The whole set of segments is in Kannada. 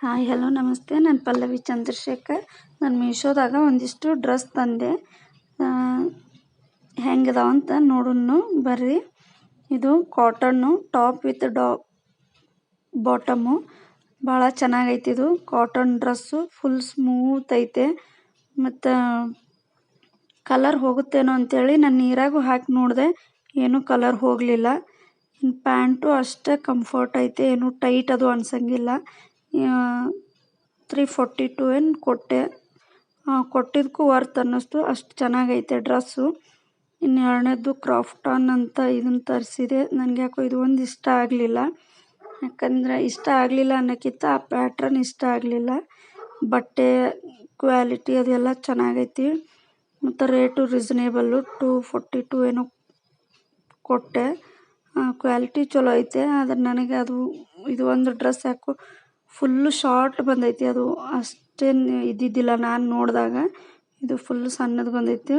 ಹಾಯ್, ಹಲೋ, ನಮಸ್ತೆ. ನಾನು ಪಲ್ಲವಿ ಚಂದ್ರಶೇಖರ್. ನಾನು ಮೀಶೋದಾಗ ಒಂದಿಷ್ಟು ಡ್ರೆಸ್ ತಂದೆ. ಹೆಂಗಿದಾವ ಅಂತ ನೋಡೋಣ ಬರ್ರಿ. ಇದು ಕಾಟನ್ನು, ಟಾಪ್ ವಿತ್ ಡಾ, ಬಾಟಮು. ಭಾಳ ಚೆನ್ನಾಗೈತಿ ಇದು. ಕಾಟನ್ ಡ್ರೆಸ್ಸು ಫುಲ್ ಸ್ಮೂತ್ ಐತೆ. ಮತ್ತು ಕಲರ್ ಹೋಗುತ್ತೇನೋ ಅಂಥೇಳಿ ನಾನು ನೀರಾಗೂ ಹಾಕಿ ನೋಡಿದೆ. ಏನೂ ಕಲರ್ ಹೋಗಲಿಲ್ಲ. ಪ್ಯಾಂಟು ಅಷ್ಟೇ ಕಂಫರ್ಟ್ ಐತೆ. ಏನು ಟೈಟ್ ಅದು ಅನ್ಸಂಗಿಲ್ಲ. ತ್ರೀ ಫೋರ್ಟಿ ಟು ಏನು ಕೊಟ್ಟೆ. ಕೊಟ್ಟಿದ್ದಕ್ಕೂ ವರ್ತ್ ಅನ್ನಿಸ್ತು. ಅಷ್ಟು ಚೆನ್ನಾಗೈತೆ ಡ್ರೆಸ್ಸು. ಇನ್ನು ಎರಡನೇದು ಕ್ರಾಫ್ಟಾನ್ ಅಂತ ಇದನ್ನು ತರಿಸಿದೆ. ನನಗೆ ಯಾಕೋ ಇದು ಒಂದು ಇಷ್ಟ ಆಗಲಿಲ್ಲ. ಯಾಕಂದರೆ ಇಷ್ಟ ಆಗಲಿಲ್ಲ ಅನ್ನೋಕ್ಕಿಂತ ಆ ಪ್ಯಾಟ್ರನ್ ಇಷ್ಟ ಆಗಲಿಲ್ಲ. ಬಟ್ಟೆ ಕ್ವಾಲಿಟಿ ಅದೆಲ್ಲ ಚೆನ್ನಾಗೈತಿ. ಮತ್ತು rate reasonable two forty two ಏನೋ ಕೊಟ್ಟೆ. ಕ್ವಾಲಿಟಿ ಚಲೋ ಐತೆ. ಆದರೆ ನನಗೆ ಅದು, ಇದು ಒಂದು ಡ್ರೆಸ್ ಯಾಕೋ ಫುಲ್ಲು ಶಾರ್ಟ್ ಬಂದೈತಿ. ಅದು ಅಷ್ಟೇನು ಇದ್ದಿದ್ದಿಲ್ಲ. ನಾನು ನೋಡಿದಾಗ ಇದು ಫುಲ್ ಸಣ್ಣದು ಬಂದೈತಿ.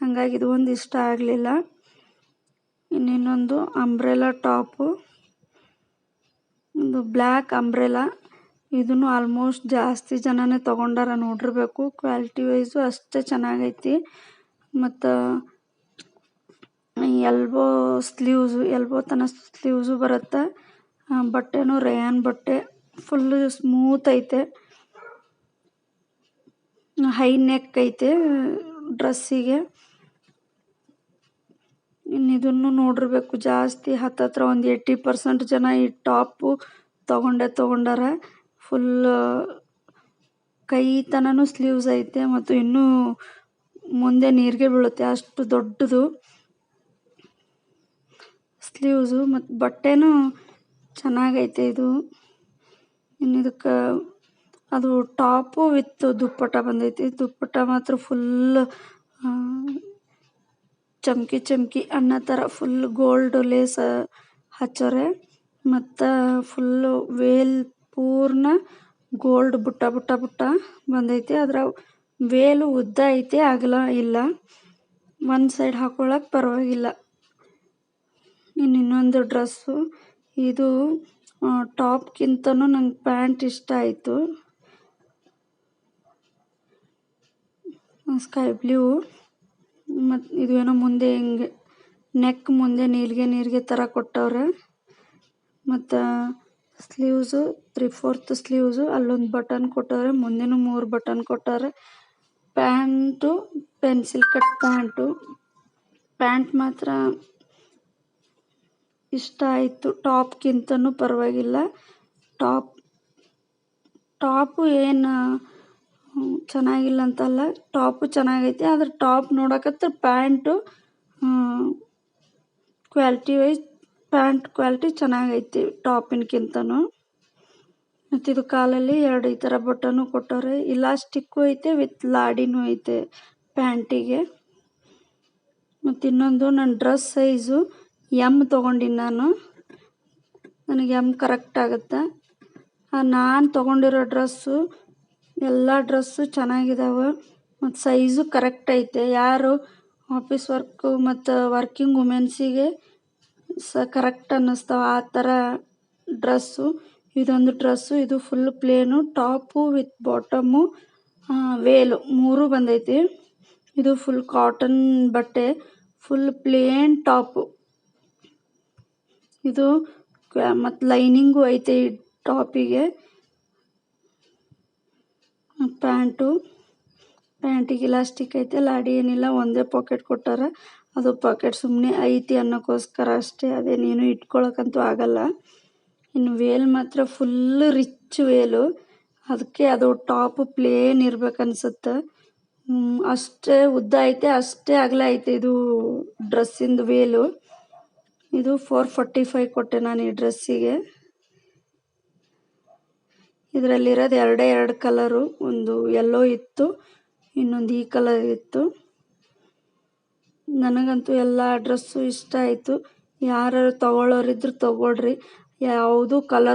ಹಾಗಾಗಿ ಇದು ಒಂದು ಇಷ್ಟ ಆಗಲಿಲ್ಲ. ಇನ್ನಿನ್ನೊಂದು ಅಂಬ್ರೆಲಾ ಟಾಪು ಒಂದು ಬ್ಲ್ಯಾಕ್ ಅಂಬ್ರೆಲಾ ಇದನ್ನು ಆಲ್ಮೋಸ್ಟ್ ಜಾಸ್ತಿ ಜನನೇ ತೊಗೊಂಡಾರ ನೋಡಿರಬೇಕು. ಕ್ವಾಲಿಟಿ ವೈಸು ಅಷ್ಟೇ ಚೆನ್ನಾಗೈತಿ. ಮತ್ತು ಎಲ್ಬೋ ಸ್ಲೀವ್ಸು ಎಲ್ಬೋ ತನ ಸ್ಲೀವ್ಸು ಬರುತ್ತೆ. ಬಟ್ಟೆನೂ ರೇಯಾನ್ ಬಟ್ಟೆ. ಫುಲ್ಲು ಸ್ಮೂತ್ ಐತೆ. ಹೈ ನೆಕ್ ಐತೆ ಡ್ರೆಸ್ಸಿಗೆ. ಇನ್ನು ಇದನ್ನು ನೋಡಿರ್ಬೇಕು, ಜಾಸ್ತಿ ಹತ್ತತ್ರ ಒಂದು ಏಯ್ಟಿ ಪರ್ಸೆಂಟ್ ಜನ ಈ ಟಾಪು ತೊಗೊಂಡೆ ತೊಗೊಂಡಾರ. ಫುಲ್ ಕೈ ತನೂ ಸ್ಲೀವ್ಸ್ ಐತೆ ಮತ್ತು ಇನ್ನೂ ಮುಂದೆ ನೀರಿಗೆ ಬೀಳುತ್ತೆ, ಅಷ್ಟು ದೊಡ್ಡದು. ಸ್ಲೀವ್ಸು ಮತ್ತು ಬಟ್ಟೆನೂ ಚೆನ್ನಾಗೈತೆ ಇದು. ಇನ್ನು ಇದಕ್ಕೆ ಅದು ಟಾಪು ವಿತ್ ದುಪ್ಪಟ್ಟ ಬಂದೈತಿ. ದುಪ್ಪಟ್ಟ ಮಾತ್ರ ಫುಲ್ ಚಮ್ಕಿ ಚಮ್ಕಿ ಅನ್ನೋ ಥರ ಫುಲ್ ಗೋಲ್ಡ್ ಲೇಸ್ ಹಚ್ಚೋರೆ. ಮತ್ತು ಫುಲ್ಲು ವೇಲ್ ಪೂರ್ಣ ಗೋಲ್ಡ್ ಬುಟ್ಟ ಬುಟ್ಟ ಬುಟ್ಟ ಬಂದೈತಿ. ಅದರ ವೇಲು ಉದ್ದ ಐತೆ, ಅಗಲ ಇಲ್ಲ. ಒಂದು ಸೈಡ್ ಹಾಕೊಳ್ಳೋಕೆ ಪರವಾಗಿಲ್ಲ. ಇನ್ನು ಇನ್ನೊಂದು ಡ್ರೆಸ್ಸು ಇದು ಟಾಪ್ಗಿಂತನೂ ನಂಗೆ ಪ್ಯಾಂಟ್ ಇಷ್ಟ ಆಯಿತು. Sky blue. ಮತ್ತು ಇದು ಏನೋ ಮುಂದೆ ಹಿಂಗೆ, ನೆಕ್ ಮುಂದೆ ನೀಲ್ಗೆ ನೀರಿಗೆ ಥರ ಕೊಟ್ಟವ್ರೆ. ಮತ್ತು ಸ್ಲೀವ್ಸು, ತ್ರೀ ಫೋರ್ತ್ ಸ್ಲೀವ್ಸು, ಅಲ್ಲೊಂದು ಬಟನ್ ಕೊಟ್ಟವ್ರೆ, ಮುಂದೆನೂ ಮೂರು ಬಟನ್ ಕೊಟ್ಟವ್ರೆ. Pant, pencil cut pant. Pant ಮಾತ್ರ ಇಷ್ಟ ಆಯಿತು. ಟಾಪ್ಗಿಂತನೂ ಪರವಾಗಿಲ್ಲ. ಟಾಪ್, ಟಾಪು ಏನು ಚೆನ್ನಾಗಿಲ್ಲ ಅಂತಲ್ಲ. ಟಾಪು ಚೆನ್ನಾಗೈತೆ. ಆದ್ರೆ top ನೋಡಕತ್ರ pant quality wise pant quality ಚೆನ್ನಾಗೈತಿ ಟಾಪಿನ್ಕಿಂತನೂ ಮತ್ತು ಇದು ಕಾಲಲ್ಲಿ ಎರಡು ಈ ಥರ ಬಟನು ಕೊಟ್ಟವ್ರೆ. ಇಲಾಸ್ಟಿಕ್ಕು ಐತೆ ವಿತ್ ಲಾಡಿನೂ ಐತೆ ಪ್ಯಾಂಟಿಗೆ. ಮತ್ತು ಇನ್ನೊಂದು, ನನ್ನ ಡ್ರೆಸ್ ಸೈಜು ಎಂ ತೊಗೊಂಡಿನಿ ನಾನು. ನನಗೆ ಎಂ ಕರೆಕ್ಟ್ ಆಗುತ್ತೆ. ನಾನು ತೊಗೊಂಡಿರೋ ಡ್ರೆಸ್ಸು ಎಲ್ಲ ಡ್ರೆಸ್ಸು ಚೆನ್ನಾಗಿದ್ದಾವೆ ಮತ್ತು ಸೈಜು ಕರೆಕ್ಟ್ ಐತೆ. ಯಾರು ಆಫೀಸ್ ವರ್ಕು ಮತ್ತು ವರ್ಕಿಂಗ್ ವುಮೆನ್ಸಿಗೆ ಸ ಕರೆಕ್ಟ್ ಅನ್ನಿಸ್ತಾವೆ. ಆ ಥರ ಡ್ರೆಸ್ಸು ಇದೊಂದು ಡ್ರೆಸ್ಸು ಇದು full plain top with bottom veil ಮೂರು ಬಂದೈತಿ. ಇದು ಫುಲ್ ಕಾಟನ್ ಬಟ್ಟೆ ಫುಲ್ ಪ್ಲೇನ್ ಟಾಪು ಇದು ಮತ್ತು ಲೈನಿಂಗು ಐತೆ ಈ ಟಾಪಿಗೆ. ಪ್ಯಾಂಟು. ಪ್ಯಾಂಟಿಗೆ ಇಲಾಸ್ಟಿಕ್ ಐತೆ, ಲಾಡಿ ಏನಿಲ್ಲ, ಒಂದೇ ಪಾಕೆಟ್ ಕೊಟ್ಟಾರ. ಅದು ಪಾಕೆಟ್ ಸುಮ್ಮನೆ ಐತಿ ಅನ್ನೋಕ್ಕೋಸ್ಕರ ಅಷ್ಟೇ, ಅದೇನೇನು ಇಟ್ಕೊಳಕ್ಕಂತೂ ಆಗಲ್ಲ. ಇನ್ನು ವೇಲ್ ಮಾತ್ರ ಫುಲ್ ರಿಚ್ ವೇಲು. ಅದಕ್ಕೆ ಅದು ಟಾಪ್ ಪ್ಲೇನ್ ಇರ್ಬೇಕು ಅನ್ಸುತ್ತೆ ಅಷ್ಟೇ ಉದ್ದ ಐತೆ, ಅಷ್ಟೇ ಅಗಲ ಐತೆ ಇದು ಡ್ರೆಸ್ಸಿಂದು ವೇಲು. ಇದು ಫೋರ್ ಫೋರ್ಟಿ ಫೈವ್ ಕೊಟ್ಟೆ ನಾನು ಈ ಡ್ರೆಸ್ಸಿಗೆ ಇದರಲ್ಲಿರೋದು ಎರಡೇ ಎರಡು ಕಲರು ಒಂದು ಎಲ್ಲೋ ಇತ್ತು, ಇನ್ನೊಂದು ಈ ಕಲರ್ ಇತ್ತು. ನನಗಂತೂ ಎಲ್ಲ ಡ್ರೆಸ್ಸು ಇಷ್ಟ ಆಯಿತು. ಯಾರು ತೊಗೊಳೋರಿದ್ರು ತೊಗೊಳ್ರಿ. ಯಾವುದು ಕಲರ್